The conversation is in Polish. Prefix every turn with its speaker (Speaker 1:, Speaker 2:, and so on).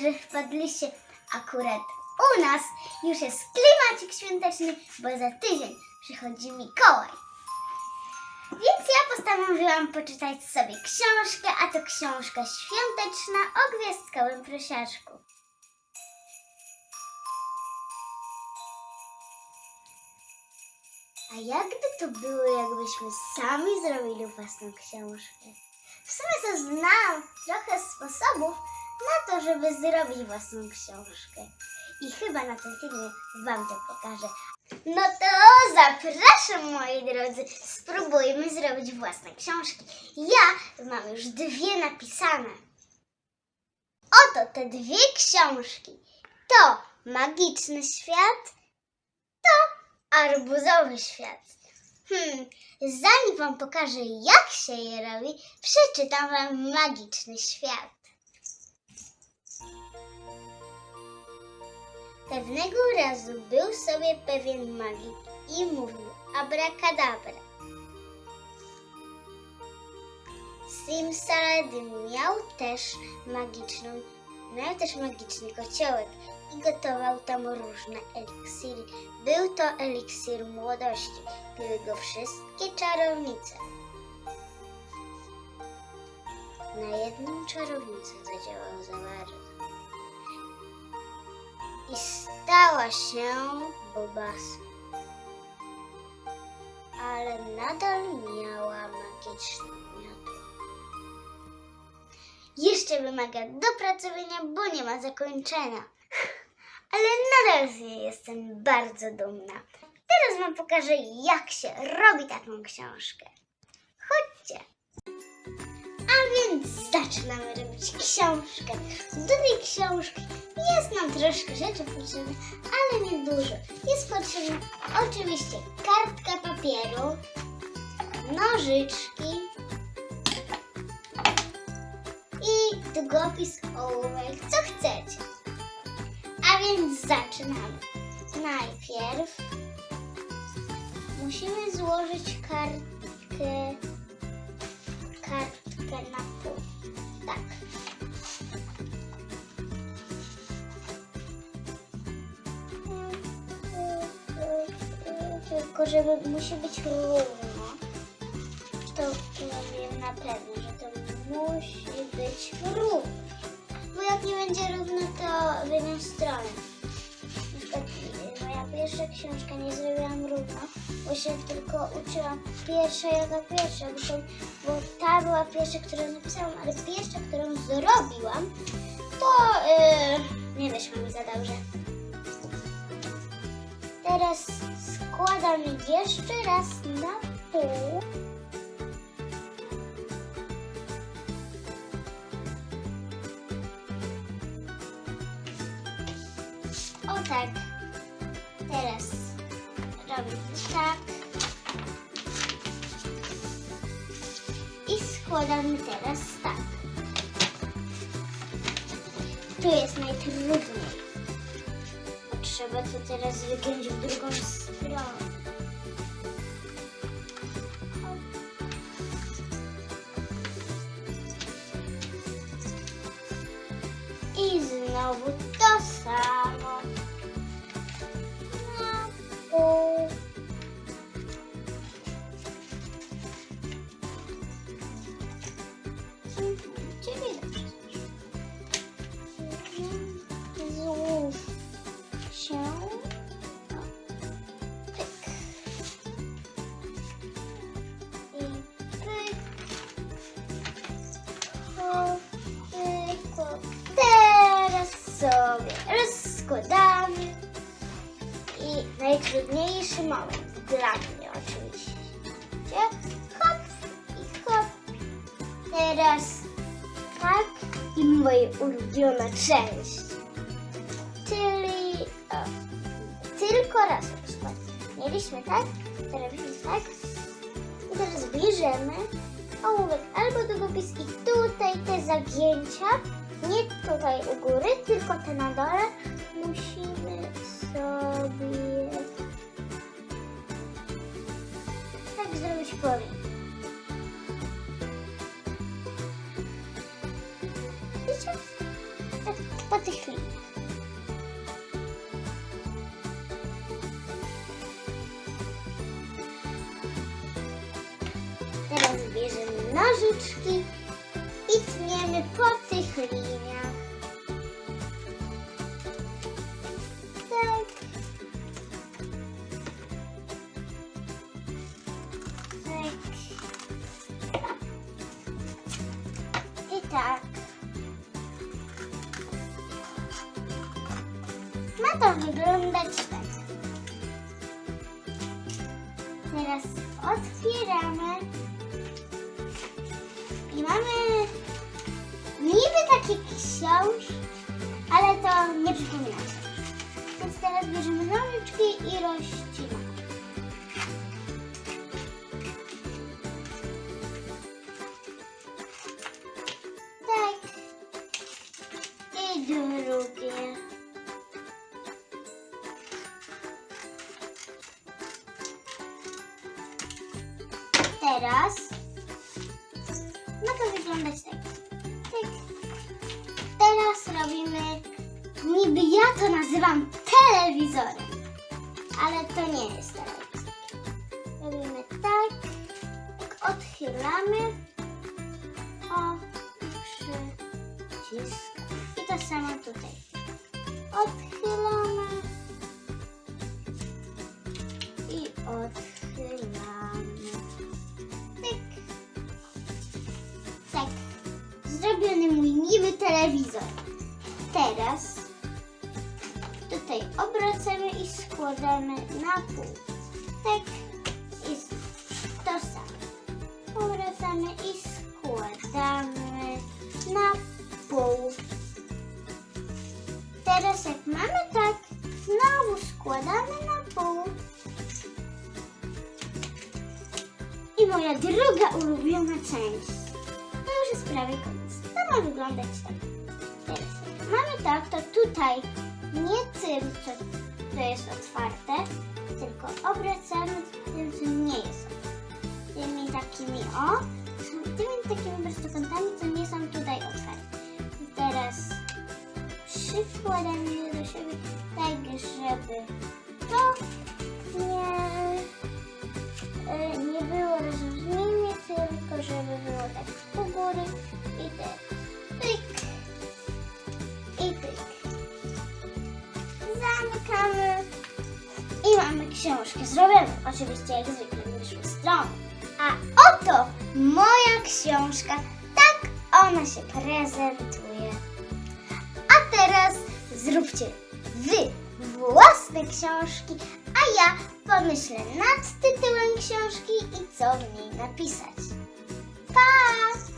Speaker 1: że wpadliście akurat u nas. Już jest klimacik świąteczny, bo za tydzień przychodzi Mikołaj. Więc ja postanowiłam poczytać sobie książkę, a to książka świąteczna o gwiazdkowym prosiaczku. A jakby to było, jakbyśmy sami zrobili własną książkę? W sumie to znam trochę sposobów na to, żeby zrobić własną książkę. I chyba na tym filmie Wam to pokażę. No to zapraszam moi drodzy, spróbujmy zrobić własne książki. Ja mam już dwie napisane. Oto te dwie książki. To Magiczny Świat, to Arbuzowy Świat. Hmm, zanim Wam pokażę jak się je robi, przeczytam Wam Magiczny Świat. Pewnego razu był sobie pewien magik i mówił abracadabra. Simsaladin miał też magiczną, miał też magiczny kociołek i gotował tam różne eliksiry. Był to eliksir młodości. Piły go wszystkie czarownice. Na jedną czarownicę zadziałał za bardzo i stała się bobasem. Ale nadal miała magiczne miotło. Jeszcze wymaga dopracowania, bo nie ma zakończenia. Ale nadal z niej jestem bardzo dumna. Teraz wam pokażę, jak się robi taką książkę. A więc zaczynamy robić książkę. Do tej książki jest nam troszkę rzeczy potrzebne, ale nie dużo. Jest potrzebna oczywiście kartka papieru, nożyczki i długopis ołówek, co chcecie. A więc zaczynamy. Najpierw musimy złożyć kartkę kartkę na pół. Tak. Tylko, żeby musi być równo. To wiem na pewno, że to musi być równo. Bo jak nie będzie równo, to w jedną stronę. Pierwsza książka nie zrobiłam równo, bo się tylko uczyłam pierwsza jaka pierwsza, bo, bo ta była pierwsza, którą napisałam, ale pierwsza, którą zrobiłam, to yy, nie wyszło mi za dobrze. Teraz składam jeszcze raz na pół. O tak. Tak. I składamy teraz tak. Tu jest najtrudniej. Trzeba to teraz wygiąć w drugą stronę. I znowu moment dla mnie oczywiście. Hop i hop. Teraz tak i moja ulubiona część. Czyli o, tylko raz rozkład. Mieliśmy tak, teraz robimy tak. I teraz bierzemy ołówek albo długopis i tutaj te zagięcia, nie tutaj u góry, tylko te na dole, musimy sobie głowie. Po tej chwili. Teraz bierzemy nożyczki i tniemy po tych liniach. Tak. Ma to wyglądać tak. Teraz otwieramy i mamy niby taki książ, ale to nie przypomina się. Więc teraz bierzemy nożyczki i rozcinamy. Drugie. Teraz ma to wyglądać tak. tak. Teraz robimy, niby ja to nazywam telewizorem, ale to nie jest telewizor. Robimy tak, jak odchylamy, o, przycisk. To samo tutaj. Odchylamy i odchylamy. Tyk. Tak. Zrobiony mój miły telewizor. Teraz tutaj obracamy i składamy na pół. Tak. I to samo. Obracamy i składamy na pół. Teraz jak mamy tak, znowu składamy na pół. I moja druga ulubiona część. To już jest prawie koniec. To ma wyglądać tak. Teraz jak mamy tak, to tutaj nie tym, co to jest otwarte, tylko obracamy tym, co nie jest otwarte. Tymi takimi o, tymi takimi prostokątami, co nie są tutaj otwarte. I teraz przykładamy je do siebie tak, żeby to nie e, nie było rozróżnienie, tylko żeby było tak u góry i tak pyk i pyk. Zamykamy i mamy książkę zrobioną. Oczywiście jak zwykle wyszły strony. A oto moja książka. Tak ona się prezentuje. Zróbcie wy własne książki, a ja pomyślę nad tytułem książki i co w niej napisać. Pa!